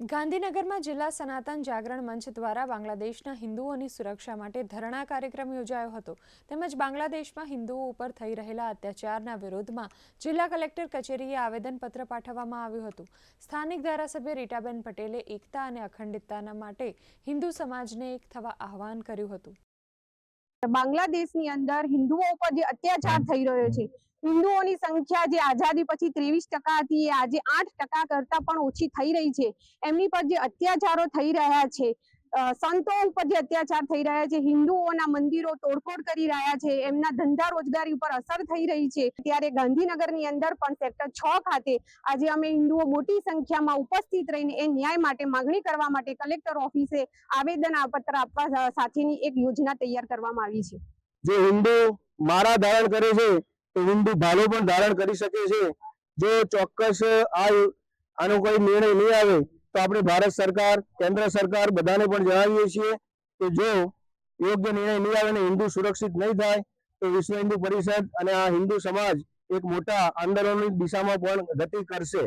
ગાંધીનગરમાં જિલ્લા સનાતન જાગરણ મંચ દ્વારા બાંગ્લાદેશના હિન્દુઓની સુરક્ષા માટે ધરણા કાર્યક્રમ યોજાયો હતો. તેમજ બાંગ્લાદેશમાં હિન્દુઓ ઉપર થઈ રહેલા અત્યાચારના વિરોધમાં જિલ્લા કલેક્ટર કચેરીએ આવેદનપત્ર પાઠવવામાં આવ્યું હતું. સ્થાનિક ધારાસભ્ય રીટાબેન પટેલે એકતા અને અખંડિતતાના માટે હિન્દુ સમાજને એક થવા આહવાન કર્યું હતું. બાંગ્લાદેશની અંદર હિન્દુઓ ઉપર જે અત્યાચાર થઈ રહ્યો છે હિન્દુઓની સંખ્યા જે આઝાદી પછી ત્રેવીસ ટકા હતી આજે આઠ ટકા કરતા પણ ઓછી થઈ રહી છે. એમની પર જે અત્યાચારો થઈ રહ્યા છે સંતો ઉપર જે અત્યાચાર થઈ રહ્યા છે, હિન્દુઓના મંદિરો તોડફોડ કરી રહ્યા છે, એમના ધંધા રોજગારી ઉપર અસર થઈ રહી છે. ત્યારે ગાંધીનગરની અંદર પણ સેક્ટર છ ખાતે આજે અમે હિન્દુઓ મોટી સંખ્યામાં ઉપસ્થિત રહીને એ ન્યાય માટે માંગણી કરવા માટે કલેક્ટર ઓફિસે આવેદન પત્ર આપવા સાથેની એક યોજના તૈયાર કરવામાં આવી છે. જે હિન્દુ મારા ધારણ કરે છે હિન્દુ ભાલો પણ ધારણ કરી શકે છે. જો ચોક્કસ આ આનો કોઈ નિર્ણય નહીં આવે, તો આપણે ભારત સરકાર, કેન્દ્ર સરકાર બધાને પણ જણાવીએ છીએ કે જો યોગ્ય નિર્ણય નહીં આવે અને હિન્દુ સુરક્ષિત નહીં થાય, તો વિશ્વ હિન્દુ પરિષદ અને આ હિન્દુ સમાજ એક મોટા આંદોલનની દિશામાં પણ ગતિ કરશે.